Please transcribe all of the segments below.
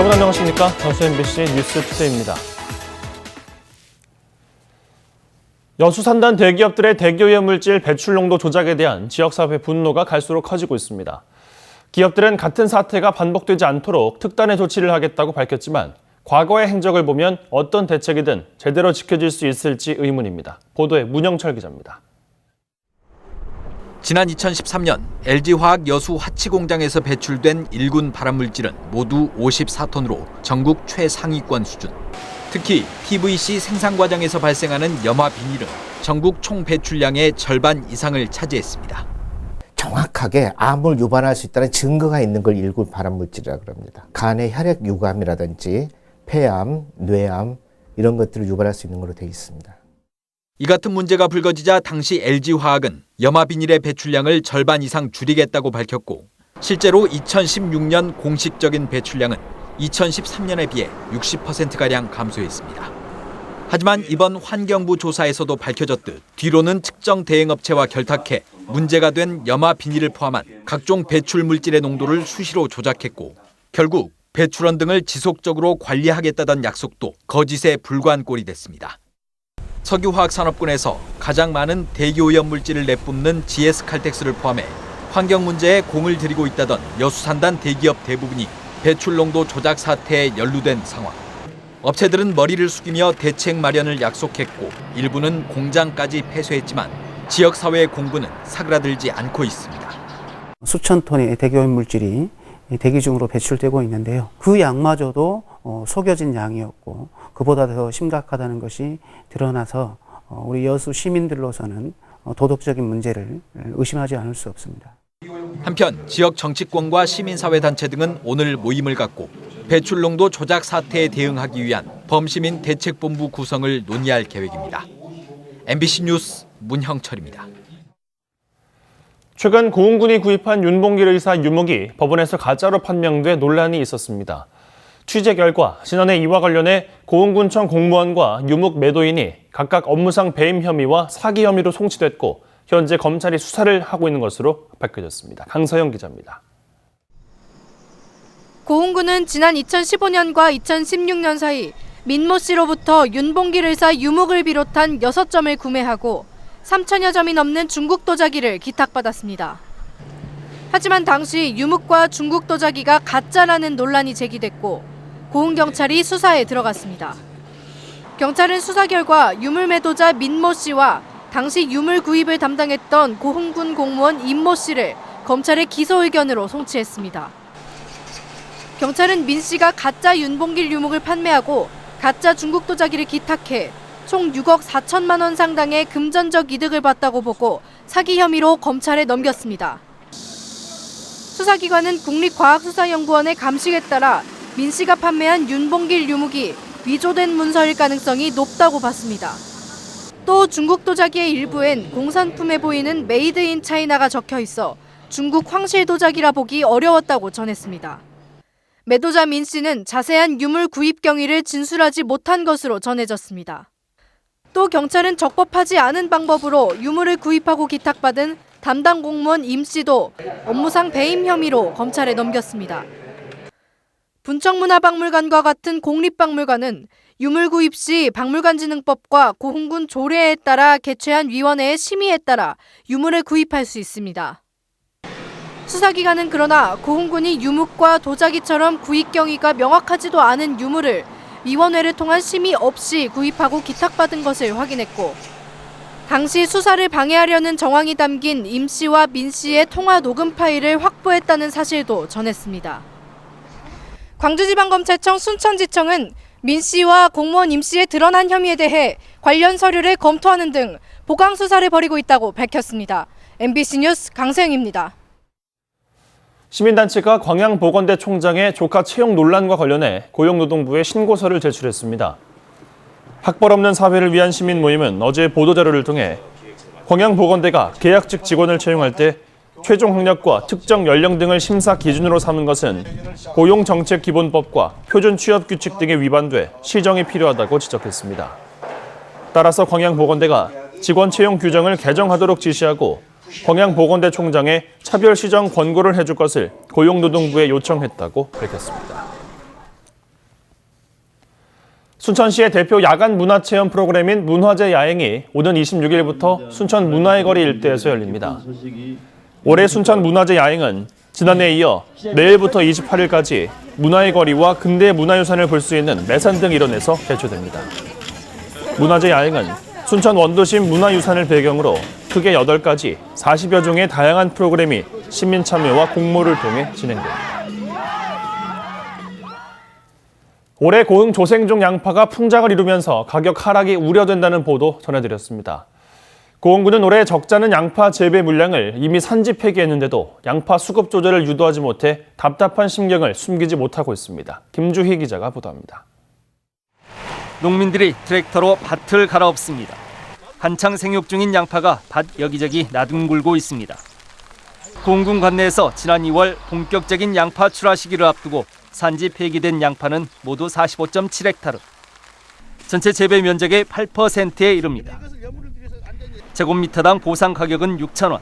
여러분 안녕하십니까? 저수 MBC 뉴스 투데이입니다. 여수산단 대기업들의 대기오염 물질 배출 농도 조작에 대한 지역사회 분노가 갈수록 커지고 있습니다. 기업들은 같은 사태가 반복되지 않도록 특단의 조치를 하겠다고 밝혔지만 과거의 행적을 보면 어떤 대책이든 제대로 지켜질 수 있을지 의문입니다. 보도에 문영철 기자입니다. 지난 2013년 LG화학 여수 하치 공장에서 배출된 일군 발암물질은 모두 54톤으로 전국 최상위권 수준. 특히 PVC 생산 과정에서 발생하는 염화 비닐은 전국 총 배출량의 절반 이상을 차지했습니다. 정확하게 암을 유발할 수 있다는 증거가 있는 걸 일군 발암물질이라고 합니다. 간의 혈액 유감이라든지 폐암, 뇌암 이런 것들을 유발할 수 있는 걸로 되어 있습니다. 이 같은 문제가 불거지자 당시 LG화학은 염화 비닐의 배출량을 절반 이상 줄이겠다고 밝혔고 실제로 2016년 공식적인 배출량은 2013년에 비해 60%가량 감소했습니다. 하지만 이번 환경부 조사에서도 밝혀졌듯 뒤로는 특정 대행업체와 결탁해 문제가 된 염화 비닐을 포함한 각종 배출 물질의 농도를 수시로 조작했고 결국 배출원 등을 지속적으로 관리하겠다던 약속도 거짓에 불과한 꼴이 됐습니다. 석유화학산업군에서 가장 많은 대기오염 물질을 내뿜는 GS 칼텍스를 포함해 환경 문제에 공을 들이고 있다던 여수산단 대기업 대부분이 배출 농도 조작 사태에 연루된 상황. 업체들은 머리를 숙이며 대책 마련을 약속했고 일부는 공장까지 폐쇄했지만 지역 사회의 공분은 사그라들지 않고 있습니다. 수천 톤의 대기오염 물질이 대기 중으로 배출되고 있는데요. 그 양마저도 어, 속여진 양이었고 그보다 더 심각하다는 것이 드러나서 어, 우리 여수 시민들로서는 어, 도덕적인 문제를 의심하지 않을 수 없습니다. 한편 지역 정치권과 시민사회 단체 등은 오늘 모임을 갖고 배출 농도 조작 사태에 대응하기 위한 범시민 대책본부 구성을 논의할 계획입니다. MBC 뉴스 문형철입니다. 최근 고흥군이 구입한 윤봉길 의사 유목이 법원에서 가짜로 판명돼 논란이 있었습니다. 취재 결과 지난해 이와 관련해 고흥군청 공무원과 유목 매도인이 각각 업무상 배임 혐의와 사기 혐의로 송치됐고 현재 검찰이 수사를 하고 있는 것으로 밝혀졌습니다. 강서영 기자입니다. 고흥군은 지난 2015년과 2016년 사이 민모 씨로부터 윤봉길 의사 유목을 비롯한 6점을 구매하고 3천여 점이 넘는 중국 도자기를 기탁받았습니다. 하지만 당시 유목과 중국 도자기가 가짜라는 논란이 제기됐고 고흥경찰이 수사에 들어갔습니다. 경찰은 수사 결과 유물 매도자 민모 씨와 당시 유물 구입을 담당했던 고흥군 공무원 임모 씨를 검찰의 기소 의견으로 송치했습니다. 경찰은 민 씨가 가짜 윤봉길 유목을 판매하고 가짜 중국 도자기를 기탁해 총 6억 4천만 원 상당의 금전적 이득을 봤다고 보고 사기 혐의로 검찰에 넘겼습니다. 수사기관은 국립과학수사연구원의 감식에 따라 민 씨가 판매한 윤봉길 유목이 위조된 문서일 가능성이 높다고 봤습니다. 또 중국 도자기의 일부엔 공산품에 보이는 메이드 인 차이나가 적혀 있어 중국 황실 도자기라 보기 어려웠다고 전했습니다. 매도자 민 씨는 자세한 유물 구입 경위를 진술하지 못한 것으로 전해졌습니다. 또 경찰은 적법하지 않은 방법으로 유물을 구입하고 기탁받은 담당 공무원 임 씨도 업무상 배임 혐의로 검찰에 넘겼습니다. 분청문화박물관과 같은 공립박물관은 유물 구입 시 박물관진흥법과 고흥군 조례에 따라 개최한 위원회의 심의에 따라 유물을 구입할 수 있습니다. 수사기관은 그러나 고흥군이 유목과 도자기처럼 구입 경위가 명확하지도 않은 유물을 위원회를 통한 심의 없이 구입하고 기탁받은 것을 확인했고 당시 수사를 방해하려는 정황이 담긴 임 씨와 민 씨의 통화 녹음 파일을 확보했다는 사실도 전했습니다. 광주지방검찰청 순천지청은 민 씨와 공무원 임 씨의 드러난 혐의에 대해 관련 서류를 검토하는 등 보강 수사를 벌이고 있다고 밝혔습니다. MBC 뉴스 강세영입니다. 시민단체가 광양보건대 총장의 조카 채용 논란과 관련해 고용노동부에 신고서를 제출했습니다. 학벌 없는 사회를 위한 시민 모임은 어제 보도자료를 통해 광양보건대가 계약직 직원을 채용할 때 최종 학력과 특정 연령 등을 심사 기준으로 삼은 것은 고용정책기본법과 표준 취업규칙 등에 위반돼 시정이 필요하다고 지적했습니다. 따라서 광양보건대가 직원 채용 규정을 개정하도록 지시하고 광양보건대 총장에 차별 시정 권고를 해줄 것을 고용노동부에 요청했다고 밝혔습니다. 순천시의 대표 야간 문화체험 프로그램인 문화제 야행이 오는 26일부터 순천 문화의 거리 일대에서 열립니다. 올해 순천 문화제 야행은 지난해에 이어 내일부터 28일까지 문화의 거리와 근대 문화유산을 볼 수 있는 매산 등 일원에서 개최됩니다. 문화제 야행은 순천 원도심 문화유산을 배경으로 크게 8가지 40여 종의 다양한 프로그램이 시민 참여와 공모를 통해 진행됩니다. 올해 고흥 조생종 양파가 풍작을 이루면서 가격 하락이 우려된다는 보도 전해드렸습니다. 고흥군은 올해 적자는 양파 재배 물량을 이미 산지 폐기했는데도 양파 수급 조절을 유도하지 못해 답답한 심경을 숨기지 못하고 있습니다. 김주희 기자가 보도합니다. 농민들이 트랙터로 밭을 갈아엎습니다. 한창 생육 중인 양파가 밭 여기저기 나둥글고 있습니다. 공군 관내에서 지난 2월 본격적인 양파 출하 시기를 앞두고 산지 폐기된 양파는 모두 45.7헥타르. 전체 재배 면적의 8%에 이릅니다. 제곱미터당 보상 가격은 6천 원.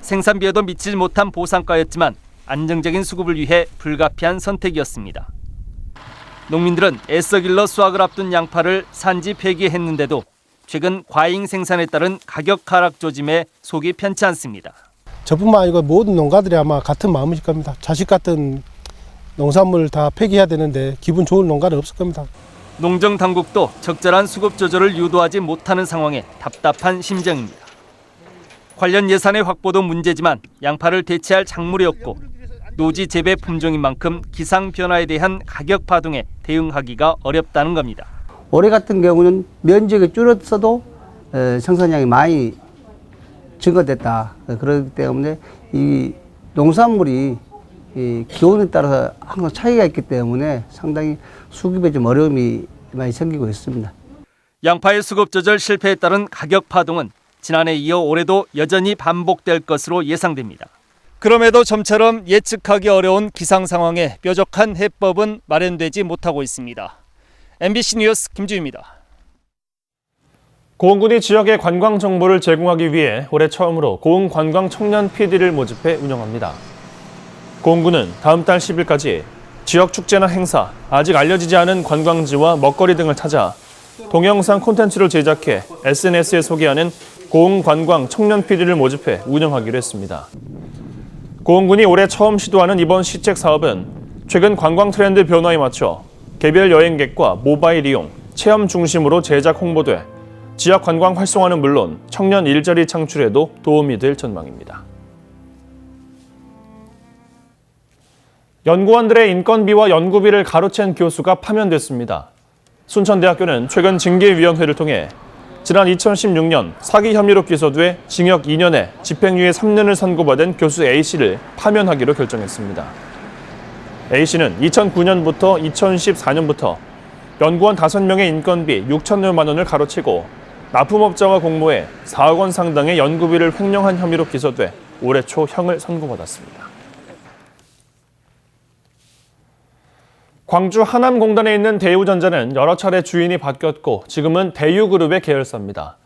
생산비에도 미치지 못한 보상가였지만 안정적인 수급을 위해 불가피한 선택이었습니다. 농민들은 애써 길러 수확을 앞둔 양파를 산지 폐기했는데도 최근 과잉 생산에 따른 가격 하락 조짐에 속이 편치 않습니다. 저뿐만 아니고 모든 농가들이 아마 같은 마음이실 겁니다. 자식 같은 농산물 다 폐기해야 되는데 기분 좋은 농가는 없을 겁니다. 농정 당국도 적절한 수급 조절을 유도하지 못하는 상황에 답답한 심정입니다. 관련 예산의 확보도 문제지만 양파를 대체할 작물이 없고 노지 재배 품종인 만큼 기상 변화에 대한 가격 파동에 대응하기가 어렵다는 겁니다. 올해 같은 경우는 면적이 줄었어도 에, 생산량이 많이 증가됐다. 에, 그렇기 때문에 이 농산물이 이 기온에 따라서 항상 차이가 있기 때문에 상당히 수급에 좀 어려움이 많이 생기고 있습니다. 양파의 수급 조절 실패에 따른 가격 파동은 지난해 이어 올해도 여전히 반복될 것으로 예상됩니다. 그럼에도 좀처럼 예측하기 어려운 기상 상황에 뾰족한 해법은 마련되지 못하고 있습니다. MBC 뉴스 김주입니다. 고흥군이 지역의 관광 정보를 제공하기 위해 올해 처음으로 고흥 관광 청년 PD를 모집해 운영합니다. 고흥군은 다음 달 10일까지 지역 축제나 행사, 아직 알려지지 않은 관광지와 먹거리 등을 찾아 동영상 콘텐츠를 제작해 SNS에 소개하는 고흥 관광 청년 PD를 모집해 운영하기로 했습니다. 고흥군이 올해 처음 시도하는 이번 시책 사업은 최근 관광 트렌드 변화에 맞춰 개별 여행객과 모바일 이용, 체험 중심으로 제작 홍보돼 지역 관광 활성화는 물론 청년 일자리 창출에도 도움이 될 전망입니다. 연구원들의 인건비와 연구비를 가로챈 교수가 파면됐습니다. 순천대학교는 최근 징계위원회를 통해 지난 2016년 사기 혐의로 기소돼 징역 2년에 집행유예 3년을 선고받은 교수 A씨를 파면하기로 결정했습니다. A씨는 2009년부터 2014년부터 연구원 5명의 인건비 6천여만 원을 가로채고 납품업자와 공모해 4억 원 상당의 연구비를 횡령한 혐의로 기소돼 올해 초 형을 선고받았습니다. 광주 하남공단에 있는 대우전자는 여러 차례 주인이 바뀌었고 지금은 대유그룹의 계열사입니다.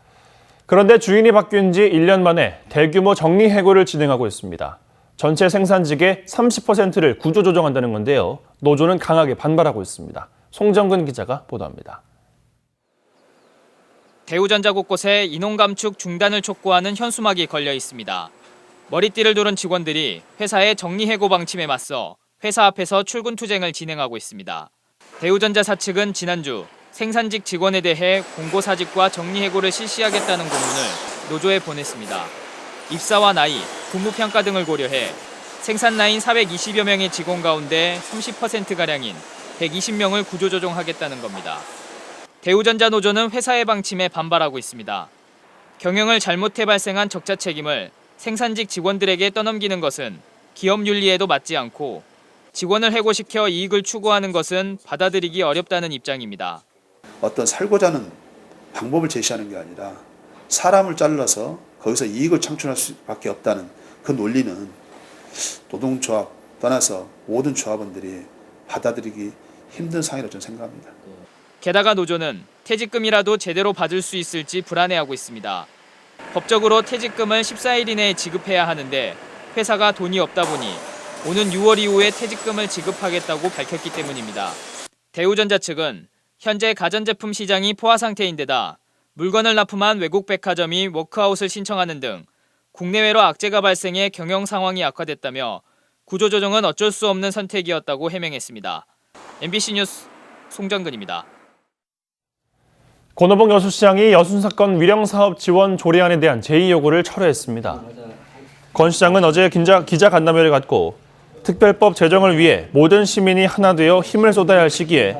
그런데 주인이 바뀐 지 1년 만에 대규모 정리 해고를 진행하고 있습니다. 전체 생산직의 30%를 구조조정한다는 건데요. 노조는 강하게 반발하고 있습니다. 송정근 기자가 보도합니다. 대우전자 곳곳에 인원 감축 중단을 촉구하는 현수막이 걸려 있습니다. 머리띠를 두른 직원들이 회사의 정리 해고 방침에 맞서 회사 앞에서 출근 투쟁을 진행하고 있습니다. 대우전자 사측은 지난주 생산직 직원에 대해 공고사직과 정리해고를 실시하겠다는 공문을 노조에 보냈습니다. 입사와 나이, 근무평가 등을 고려해 생산 라인 420여 명의 직원 가운데 30%가량인 120명을 구조조정하겠다는 겁니다. 대우전자 노조는 회사의 방침에 반발하고 있습니다. 경영을 잘못해 발생한 적자 책임을 생산직 직원들에게 떠넘기는 것은 기업 윤리에도 맞지 않고 직원을 해고시켜 이익을 추구하는 것은 받아들이기 어렵다는 입장입니다. 어떤 살고자 하는 방법을 제시하는 게 아니라 사람을 잘라서 거기서 이익을 창출할 수밖에 없다는 그 논리는 노동조합 떠나서 모든 조합원들이 받아들이기 힘든 상황이라고 저는 생각합니다. 게다가 노조는 퇴직금이라도 제대로 받을 수 있을지 불안해하고 있습니다. 법적으로 퇴직금을 14일 이내에 지급해야 하는데 회사가 돈이 없다 보니 오는 6월 이후에 퇴직금을 지급하겠다고 밝혔기 때문입니다. 대우전자 측은 현재 가전제품 시장이 포화 상태인데다 물건을 납품한 외국 백화점이 워크아웃을 신청하는 등 국내외로 악재가 발생해 경영 상황이 악화됐다며 구조조정은 어쩔 수 없는 선택이었다고 해명했습니다. MBC 뉴스 송정근입니다. 권오봉 여수시장이 여순 사건 위령 사업 지원 조례안에 대한 제의 요구를 철회했습니다. 권 시장은 어제 기자, 기자 간담회를 갖고 특별법 제정을 위해 모든 시민이 하나 되어 힘을 쏟아야 할 시기에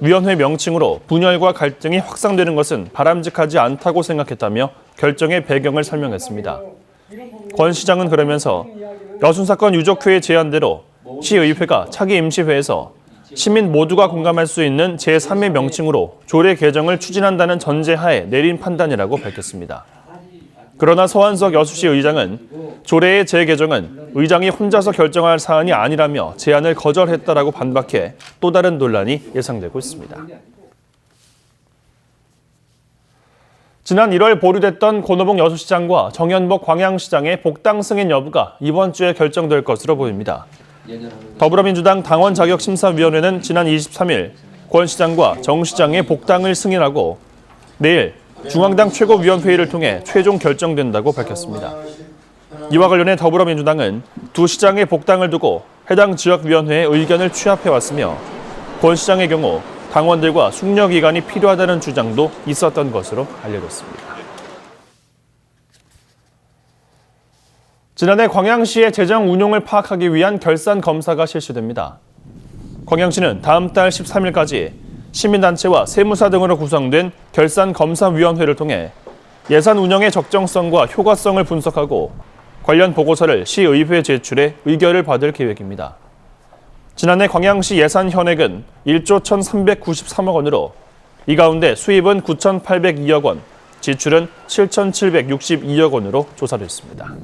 위원회 명칭으로 분열과 갈등이 확산되는 것은 바람직하지 않다고 생각했다며 결정의 배경을 설명했습니다. 권 시장은 그러면서 여순 사건 유족회의 제안대로 시의회가 차기 임시회에서 시민 모두가 공감할 수 있는 제3의 명칭으로 조례 개정을 추진한다는 전제하에 내린 판단이라고 밝혔습니다. 그러나 서한석 여수시 의장은 조례의 재개정은 의장이 혼자서 결정할 사안이 아니라며 제안을 거절했다라고 반박해 또 다른 논란이 예상되고 있습니다. 지난 1월 보류됐던 권오봉 여수시장과 정현복 광양시장의 복당 승인 여부가 이번 주에 결정될 것으로 보입니다. 더불어민주당 당원 자격 심사위원회는 지난 23일 권 시장과 정 시장의 복당을 승인하고 내일 중앙당 최고위원회의를 통해 최종 결정된다고 밝혔습니다. 이와 관련해 더불어민주당은 두 시장의 복당을 두고 해당 지역위원회의 의견을 취합해 왔으며 권 시장의 경우 당원들과 숙려 기간이 필요하다는 주장도 있었던 것으로 알려졌습니다. 지난해 광양시의 재정 운용을 파악하기 위한 결산 검사가 실시됩니다. 광양시는 다음 달 13일까지 시민단체와 세무사 등으로 구성된 결산검사위원회를 통해 예산 운영의 적정성과 효과성을 분석하고 관련 보고서를 시의회에 제출해 의결을 받을 계획입니다. 지난해 광양시 예산 현액은 1조 1,393억 원으로 이 가운데 수입은 9,802억 원, 지출은 7,762억 원으로 조사됐습니다.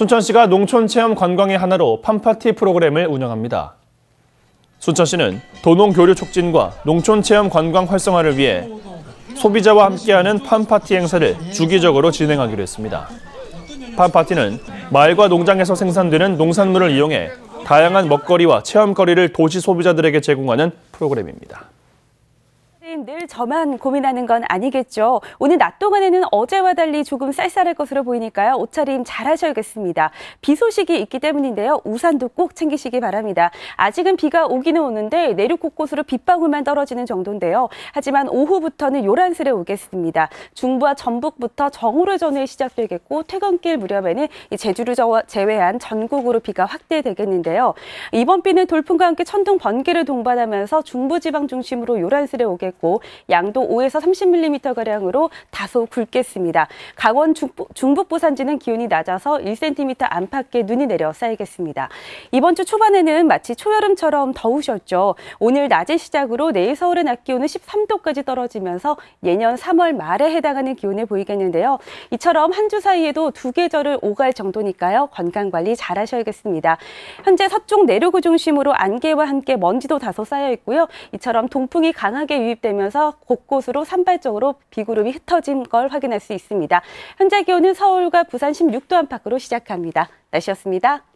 순천시가 농촌 체험 관광의 하나로 팜파티 프로그램을 운영합니다. 순천시는 도농 교류 촉진과 농촌 체험 관광 활성화를 위해 소비자와 함께하는 팜파티 행사를 주기적으로 진행하기로 했습니다. 팜파티는 마을과 농장에서 생산되는 농산물을 이용해 다양한 먹거리와 체험거리를 도시 소비자들에게 제공하는 프로그램입니다. 늘 저만 고민하는 건 아니겠죠. 오늘 낮 동안에는 어제와 달리 조금 쌀쌀할 것으로 보이니까요. 옷차림 잘 하셔야겠습니다. 비 소식이 있기 때문인데요. 우산도 꼭 챙기시기 바랍니다. 아직은 비가 오기는 오는데 내륙 곳곳으로 빗방울만 떨어지는 정도인데요. 하지만 오후부터는 요란스레 오겠습니다. 중부와 전북부터 정오를 전후에 시작되겠고 퇴근길 무렵에는 이 제주를 저- 제외한 전국으로 비가 확대되겠는데요. 이번 비는 돌풍과 함께 천둥 번개를 동반하면서 중부지방 중심으로 요란스레 오겠고 양도 5에서 30mm 가량으로 다소 굵겠습니다. 강원 중부, 중북 부 산지는 기온이 낮아서 1cm 안팎의 눈이 내려 쌓이겠습니다. 이번 주 초반에는 마치 초여름처럼 더우셨죠. 오늘 낮을 시작으로 내일 서울의 낮 기온은 13도까지 떨어지면서 예년 3월 말에 해당하는 기온을 보이겠는데요. 이처럼 한 주 사이에도 두 계절을 오갈 정도니까요. 건강 관리 잘 하셔야겠습니다. 현재 서쪽 내륙을 중심으로 안개와 함께 먼지도 다소 쌓여 있고요. 이처럼 동풍이 강하게 유입 되면서 곳곳으로 산발적으로 비구름이 흩어진 걸 확인할 수 있습니다. 현재 기온은 서울과 부산 16도 안팎으로 시작합니다. 날씨였습니다.